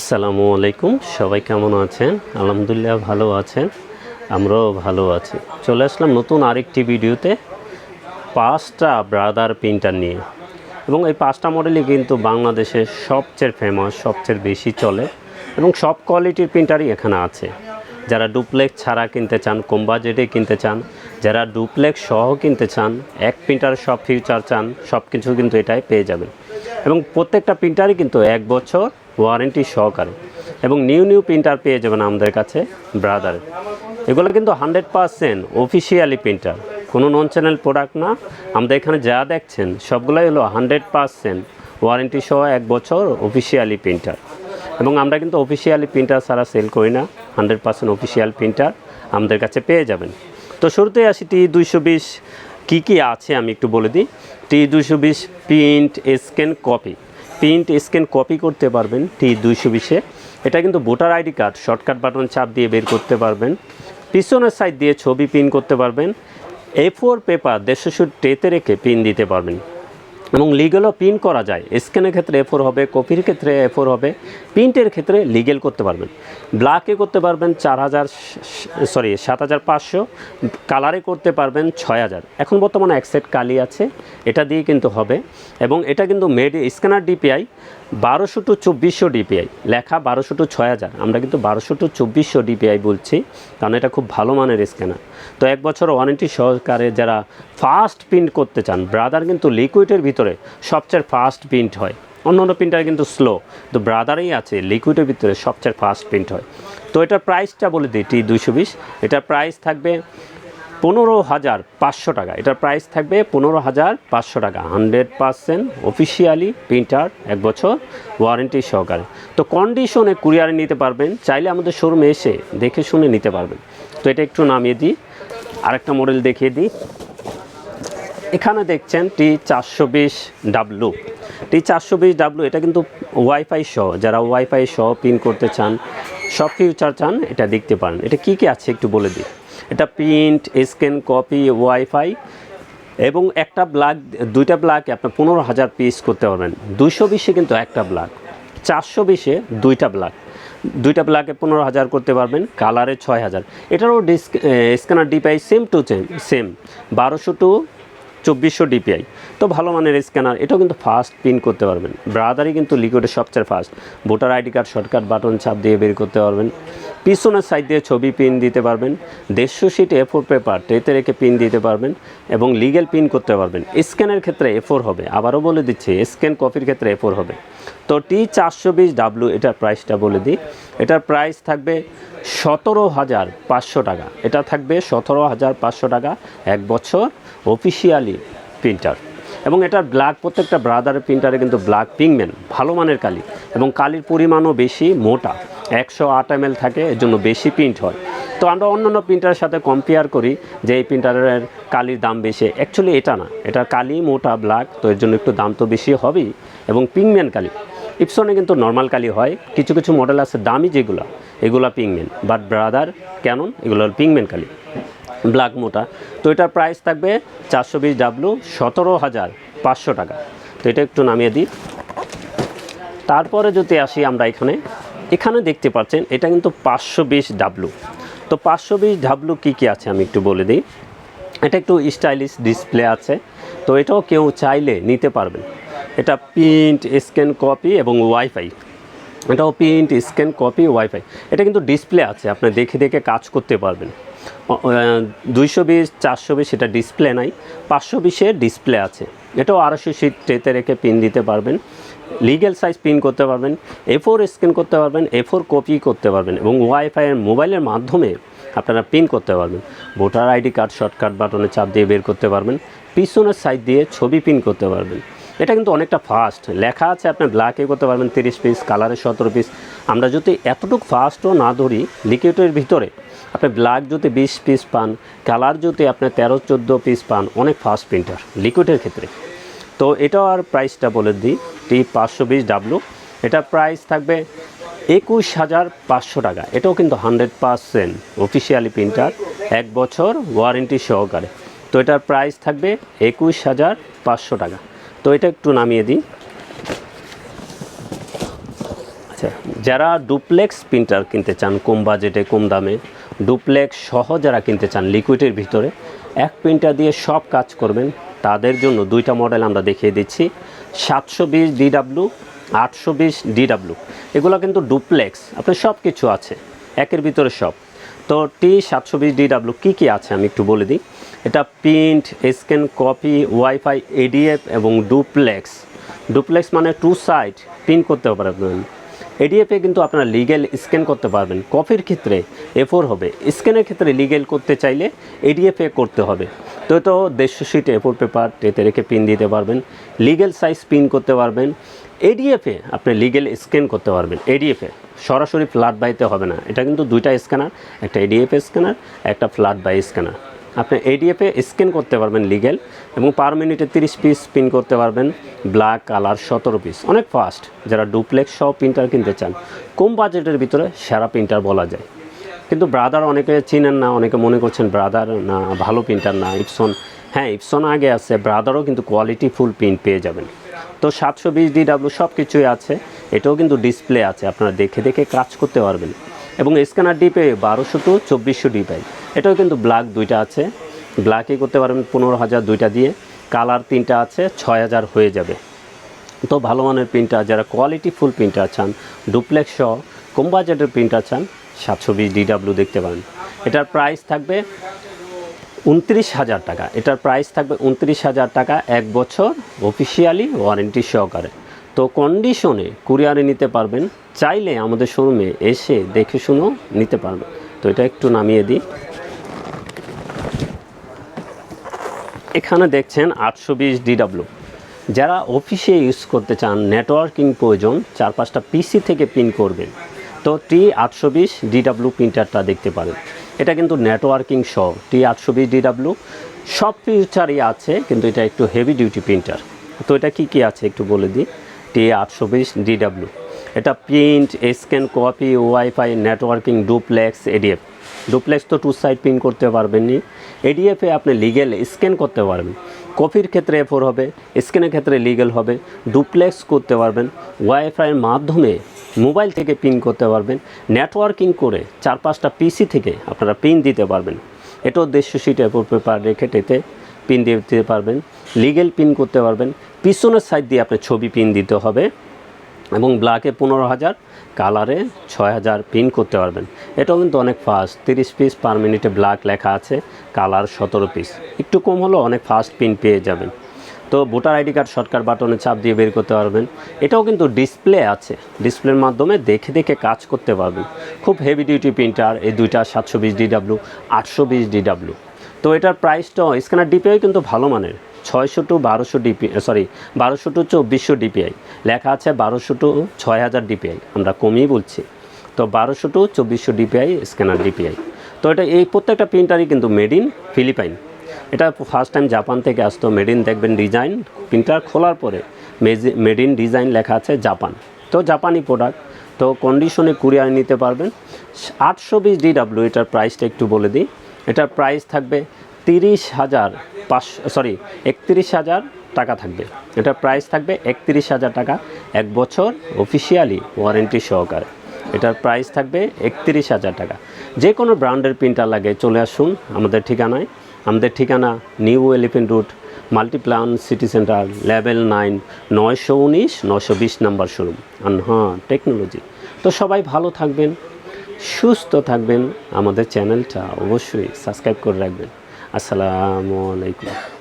আসসালামু আলাইকুম। সবাই কেমন আছেন? আলহামদুলিল্লাহ ভালো আছেন। আমরাও ভালো আছি। চলে আসলাম নতুন আরেকটি ভিডিওতে পাঁচটা ব্রাদার প্রিন্টার নিয়ে। এবং এই পাঁচটা মডেলই কিন্তু বাংলাদেশের সবচেয়ে ফেমাস সবচেয়ে বেশি চলে। এবং সব কোয়ালিটির প্রিন্টারই এখানে আছে। যারা ডুপ্লেক্স ছাড়া কিনতে চান, কম বাজেটে কিনতে চান, যারা ডুপ্লেক্স সহ কিনতে চান, এক প্রিন্টার সব ফিউচার চান সব কিছু কিন্তু এটাই পেয়ে যাবেন। এবং প্রত্যেকটা প্রিন্টারই কিন্তু এক বছর ওয়ারেন্টি সহকারে। এবং নিউ নিউ প্রিন্টার পেয়ে যাবেন আমাদের কাছে, ব্রাদার। এগুলো কিন্তু হান্ড্রেড পারসেন্ট অফিসিয়ালি প্রিন্টার। কোনো নন চ্যানেল প্রোডাক্ট না। আমাদের এখানে যা দেখছেন, সবগুলোই হলো হান্ড্রেড পারসেন্ট ওয়ারেন্টি সহ এক বছর অফিসিয়ালি প্রিন্টার। এবং আমরা কিন্তু অফিসিয়ালি প্রিন্টার ছাড়া সেল করি না। হান্ড্রেড পার্সেন্ট অফিসিয়াল প্রিন্টার আমাদের কাছে পেয়ে যাবেন। তো শুরুতেই আসি টি দুইশো বিশ। কী কী আছে আমি একটু বলে দিই। টি দুইশো বিশ print scan copy. Print scan copy করতে পারবেন টি দুইশো বিশে। এটা কিন্তু voter ID card, shortcut button চাপ দিয়ে বের করতে পারবেন। পিছনের সাইড দিয়ে ছবি প্রিন্ট করতে পারবেন। এ ফোর পেপার দেড়শো শুট টেতে রেখে প্রিন্ট দিতে পারবেন। এবং লিগেলও প্রিন্ট করা যায়। স্ক্যানের ক্ষেত্রে এ ফোর হবে কপির ক্ষেত্রে এ ফোর হবে। প্রিন্টের ক্ষেত্রে লিগেল করতে পারবেন। ব্ল্যাকে করতে পারবেন চার হাজার সরি, সাত হাজার পাঁচশো, কালারে করতে পারবেন ছয় হাজার। এখন বর্তমানে এক সেট কালি আছে, এটা দিয়ে কিন্তু হবে। এবং এটা কিন্তু মেড স্ক্যানার ডিপিআই বারোশো টু চব্বিশশো ডিপিআই লেখা বারোশো টু ছয় হাজার। আমরা কিন্তু বারোশো টু চব্বিশশো ডিপিআই বলছি, কারণ এটা খুব ভালো মানের স্ক্যানার তো এক বছর ওয়ারেন্টি সহকারে যারা ফাস্ট প্রিন্ট করতে চান ব্রাদার কিন্তু লিকুইডের ভিতরে সবচেয়ে ফাস্ট প্রিন্ট হয়। অন্য অন্য প্রিন্টার কিন্তু স্লো তো ব্রাদারেই আছে লিকুইডের ভিতরে সবচেয়ে ফাস্ট প্রিন্ট হয়। তো এটার প্রাইসটা বলে দিই টি দুইশো বিশ। এটার প্রাইস থাকবে পনেরো হাজার পাঁচশো টাকা। এটার প্রাইস থাকবে পনেরো হাজার পাঁচশো টাকা। হান্ড্রেড পারসেন্ট অফিসিয়ালি প্রিন্টার এক বছর ওয়ারেন্টি সহকারে। তো কন্ডিশনে কুরিয়ারে নিতে পারবেন, চাইলে আমাদের শোরুমে এসে দেখে শুনে নিতে পারবেন। তো এটা একটু নামিয়ে দিই, আরেকটা মডেল দেখিয়ে দিই। এখানে দেখছেন টি চারশো বিশ ডাব্লু টি চারশো বিশ ডাব্লু এটা কিন্তু ওয়াইফাই সহ, যারা ওয়াইফাই সহ পিন করতে চান, সব ফিউচার চান, এটা দেখতে পারেন। এটা কি কি আছে একটু বলে দিই। এটা প্রিন্ট স্ক্যান কপি ওয়াইফাই এবং একটা ব্লাক দুইটা ব্লাকে আপনার পনেরো হাজার পিস করতে পারবেন। দুইশো বিশে কিন্তু একটা ব্লাক চারশো বিশে দুইটা ব্লাক দুইটা ব্লাকে পনেরো হাজার করতে পারবেন কালারে ছয় হাজার। এটারও disk scanner DPI same to same বারোশো টু চব্বিশশো ডিপিআই। তো ভালো মানের স্ক্যানার, এটাও কিন্তু ফাস্ট পিন করতে পারবেন। ব্রাদারই কিন্তু লিকুইডের সবচেয়ে fast. Voter ID card, shortcut button চাপ দিয়ে বের করতে পারবেন। পিছনের সাইড দিয়ে ছবি পিন দিতে পারবেন। দেড়শো শিট এ ফোর পেপার টেতে রেখে পিন দিতে পারবেন এবং লিগেল পিন করতে পারবেন। স্ক্যানের ক্ষেত্রে এ ফোর হবে। আবারও বলে দিচ্ছি, স্ক্যান কপির ক্ষেত্রে এ ফোর হবে। তো টি চারশো বিশ ডাব্লু এটার প্রাইসটা বলে দিই। এটার প্রাইস থাকবে সতেরো হাজার পাঁচশো টাকা। এটা থাকবে সতেরো হাজার পাঁচশো টাকা এক বছর। অফিসিয়ালি প্রিন্টার এবং এটার ব্ল্যাক প্রত্যেকটা ব্রাদারের প্রিন্টারে কিন্তু ব্ল্যাক পিংমেন ভালো মানের কালি। এবং কালির পরিমাণও বেশি, মোটা। একশো আট এম থাকে, এর জন্য বেশি প্রিন্ট হয়। তো আমরা অন্যান্য প্রিন্টারের সাথে কম্পেয়ার করি, যে এই প্রিন্টারের কালির দাম বেশি। অ্যাকচুয়ালি এটা না। এটা কালি, মোটা ব্ল্যাক তো এর জন্য একটু দাম তো বেশি হবেই। এবং পিংমেন কালি। ইপসনে কিন্তু নর্মাল কালি হয়। কিছু কিছু মডেল আছে দামি যেগুলো, এগুলো পিংমেন বাট ব্রাদার কেন এগুলো হল পিংমেন কালি। ব্ল্যাক মোটা। তো এটার প্রাইস থাকবে চারশো বিশ ডাব্লু সতেরো হাজার পাঁচশো টাকা। তো এটা একটু নামিয়ে দিই। তারপরে যদি আসি আমরা এখানে এখানে দেখতে পাচ্ছেন এটা কিন্তু পাঁচশো বিশ ডাব্লু তো পাঁচশো বিশ ডাব্লু কী কী আছে আমি একটু বলে দিই। এটা একটু স্টাইলিশ ডিসপ্লে আছে। তো এটাও কেউ চাইলে নিতে পারবেন। এটা প্রিন্ট স্ক্যান কপি এবং ওয়াইফাই এটাও প্রিন্ট স্ক্যান কপি ওয়াইফাই এটা কিন্তু ডিসপ্লে আছে, আপনি দেখে দেখে কাজ করতে পারবেন। দুইশো বিশ, চারশো বিশ এটা ডিসপ্লে নাই। পাঁচশো বিশের ডিসপ্লে আছে। এটাও আড়াইশো সিট ট্রেতে রেখে পিন দিতে পারবেন। লিগেল সাইজ পিন করতে পারবেন। এ ফোর স্ক্যান করতে পারবেন এ ফোর কপি করতে পারবেন এবং ওয়াইফাইয়ের মোবাইলের মাধ্যমে আপনারা পিন করতে পারবেন। ভোটার আইডি কার্ড শর্টকাট বাটনে চাপ দিয়ে বের করতে পারবেন। পিছনের সাইড দিয়ে ছবি পিন করতে পারবেন। এটা কিন্তু অনেকটা ফাস্ট লেখা আছে আপনি ব্ল্যাকে করতে পারবেন, তিরিশ পিস কালারে সতেরো পিস আমরা যদি এতটুকু ফাস্টও না ধরি, লিকুইডের ভিতরে আপনি ব্ল্যাক যদি বিশ পিস পান কালার যদি আপনি তেরো, চোদ্দ পিস পান, অনেক ফাস্ট প্রিন্টার লিকুইডের ক্ষেত্রে। তো এটাও আর প্রাইসটা বলে দিই, টি পাঁচশো বিশ ডাব্লু এটার প্রাইস থাকবে একুশ হাজার পাঁচশো টাকা। এটাও কিন্তু হান্ড্রেড পারসেন্ট অফিসিয়ালি প্রিন্টার এক বছর ওয়ারেন্টি সহকারে। তো এটার প্রাইস থাকবে একুশ হাজার পাঁচশো টাকা। তো এটা একটু নামিয়ে দিই। আচ্ছা যারা ডুপ্লেক্স প্রিন্টার কিনতে চান, কম বাজেটে কম দামে ডুপ্লেক্স সহ যারা কিনতে চান লিকুইডের ভিতরে, এক প্রিন্টার দিয়ে সব কাজ করবেন। তাদের জন্য দুইটা মডেল আমরা দেখিয়ে দিচ্ছি। সাতশো বিশ ডিডাব্লু আটশো বিশ ডিডাব্লু এগুলো কিন্তু ডুপ্লেক্স, আপনার সব কিছু আছে, একের ভিতরে সব। তো টি সাতশো বিশ ডিডাব্লু কী কী আছে আমি একটু বলে দিই। এটা print, scan, copy, WiFi, ADF এবং ডুপ্লেক্স। ডুপ্লেক্স মানে টু সাইড, প্রিন্ট করতে পারবেন। এডিএফে কিন্তু আপনারা লিগেল স্ক্যান করতে পারবেন। কপির ক্ষেত্রে এফোর হবে। স্ক্যানের ক্ষেত্রে লিগেল করতে চাইলে এডিএফে করতে হবে। তো তো দেড়শো শিট এফোর পেপার এতে রেখে পিন দিতে পারবেন। লিগেল সাইজ পিন করতে পারবেন। এডিএফে আপনি লিগেল স্ক্যান করতে পারবেন। এডিএফে সরাসরি ফ্ল্যাট বাইতে হবে না। এটা কিন্তু দুইটা স্ক্যানার একটা এডিএফ স্ক্যানার একটা ফ্ল্যাট বাই স্ক্যানার আপনি এডিএফে স্ক্যান করতে পারবেন লিগেল এবং পার মিনিটে তিরিশ পিস পিন করতে পারবেন ব্ল্যাক কালার সতেরো পিস অনেক ফাস্ট যারা ডুপ্লেক্স সহ প্রিন্টার কিনতে চান, কম বাজেটের ভিতরে সেরা প্রিন্টার বলা যায়। কিন্তু ব্রাদার অনেকে চিনেন না, অনেকে মনে করছেন ব্রাদার না, ভালো প্রিন্টার না ইপসন হ্যাঁ ইপসন আগে আছে ব্রাদারও কিন্তু কোয়ালিটি ফুল প্রিন্ট পেয়ে যাবেন। তো সাতশো বিশ ডিডাব্লিউ সব কিছুই আছে, এটাও কিন্তু ডিসপ্লে আছে, আপনারা দেখে দেখে কাজ করতে পারবেন। এবং স্ক্যানার ডিপে বারোশো টু চব্বিশশো ডিপাই এটাও কিন্তু ব্ল্যাক দুইটা আছে। ব্ল্যাকই করতে পারবেন পনেরো হাজার দুইটা দিয়ে। কালার তিনটা আছে, ছয় হাজার হয়ে যাবে। তো ভালো মানের প্রিন্টার যারা কোয়ালিটি ফুল প্রিন্টার চান ডুপ্লেক্স সহ কম প্রিন্টার চান সাতশো বিশ ডিডাব্লিউ দেখতে পারেন। এটার প্রাইস থাকবে উনত্রিশ হাজার টাকা। এটার প্রাইস থাকবে উনত্রিশ হাজার টাকা এক বছর অফিসিয়ালি ওয়ারেন্টি সহকারে। তো কন্ডিশনে কুরিয়ারে নিতে পারবেন, চাইলে আমাদের শোরুমে এসে দেখে শুনেও নিতে পারবেন। তো এটা একটু নামিয়ে দিই। এখানে দেখছেন আটশো বিশ ডিডাব্লিউ যারা অফিসে ইউজ করতে চান নেটওয়ার্কিং প্রয়োজন চার পাঁচটা পিসি থেকে পিন করবেন, তো টি আটশো বিশ ডিডাব্লিউ প্রিন্টারটা দেখতে পারেন। এটা কিন্তু নেটওয়ার্কিং সহ টি আটশো বিশ ডিডাব্লিউ সব ফিচারই আছে, কিন্তু এটা একটু হেভি ডিউটি প্রিন্টার তো এটা কি কি আছে একটু বলে দিই? টি আটশো বিশ ডিডাব্লু এটা print scan copy WiFi networking duplex ADF duplex তো টু সাইড প্রিন্ট করতে পারবেন পারবেননি এডিএফে আপনি লিগেল স্ক্যান করতে পারবেন। কপির ক্ষেত্রে এফোর হবে স্ক্যানের ক্ষেত্রে লিগেল হবে। ডুপ্লেক্স করতে পারবেন। ওয়াইফাইয়ের মাধ্যমে মোবাইল থেকে পিন করতে পারবেন। নেটওয়ার্কিং করে চার পাঁচটা পিসি থেকে আপনারা পিন দিতে পারবেন। এটাও দেড়শো সিট পেপার রেখে টেতে পিন দিতে পারবেন। লিগেল পিন করতে পারবেন। পিছনের সাইড দিয়ে আপনার ছবি পিন দিতে হবে। এবং ব্ল্যাকে পনেরো হাজার কালারে ছয় হাজার পিন করতে পারবেন। এটাও কিন্তু অনেক ফাস্ট তিরিশ পিস পার মিনিটে ব্ল্যাক লেখা আছে কালার সতেরো পিস একটু কম হলেও অনেক ফাস্ট পিন পেয়ে যাবেন। তো ভোটার আইডি কার্ড শর্টকাট বাটনে চাপ দিয়ে বের করতে পারবেন। এটাও কিন্তু ডিসপ্লে আছে। ডিসপ্লের মাধ্যমে দেখে দেখে কাজ করতে পারবেন। খুব হেভি ডিউটি প্রিন্টার এই দুইটা সাতশো বিশ ডিডাব্লিউ আটশো বিশ ডিডাব্লিউ তো এটার প্রাইসটাও স্ক্যানার ডিপিআই কিন্তু ভালো মানের। ছয়শো টু বারোশো ডিপি সরি বারোশো টু চব্বিশশো ডিপিআই। লেখা আছে বারোশো টু ছয় হাজার ডিপিআই। আমরা কমিয়ে বলছি। তো বারোশো টু চব্বিশশো ডিপিআই, স্ক্যানার ডিপিআই। তো এটা এই প্রত্যেকটা প্রিন্টারই কিন্তু মেড ইন ফিলিপাইন এটা ফার্স্ট টাইম জাপান থেকে আসতো মেড ইন দেখবেন ডিজাইন প্রিন্টার খোলার পরে মেড ইন ডিজাইন লেখা আছে জাপান তো জাপানি প্রোডাক্ট তো কন্ডিশনে কুরিয়ার নিতে পারবেন। আটশো বিশ ডিডাব্লিউ এটার প্রাইসটা একটু বলে দিই। এটার প্রাইস থাকবে তিরিশ হাজার পাঁচশো সরি একত্রিশ হাজার টাকা থাকবে। এটার প্রাইস থাকবে একত্রিশ হাজার টাকা। এক বছর অফিসিয়ালি ওয়ারেন্টি সহকারে। এটার প্রাইস থাকবে একত্রিশ হাজার টাকা। যে কোনো ব্র্যান্ডের প্রিন্টার লাগে, চলে আসুন আমাদের ঠিকানায়। আমাদের ঠিকানা new elephant route multiplan city centre level nine নয়শো উনিশ, নয়শো বিশ নাম্বার শোরুম আর হ্যাঁ টেকনোলজি তো সবাই ভালো থাকবেন, সুস্থ থাকবেন। আমাদের চ্যানেলটা অবশ্যই সাবস্ক্রাইব করে রাখবেন। আসসালামু আলাইকুম।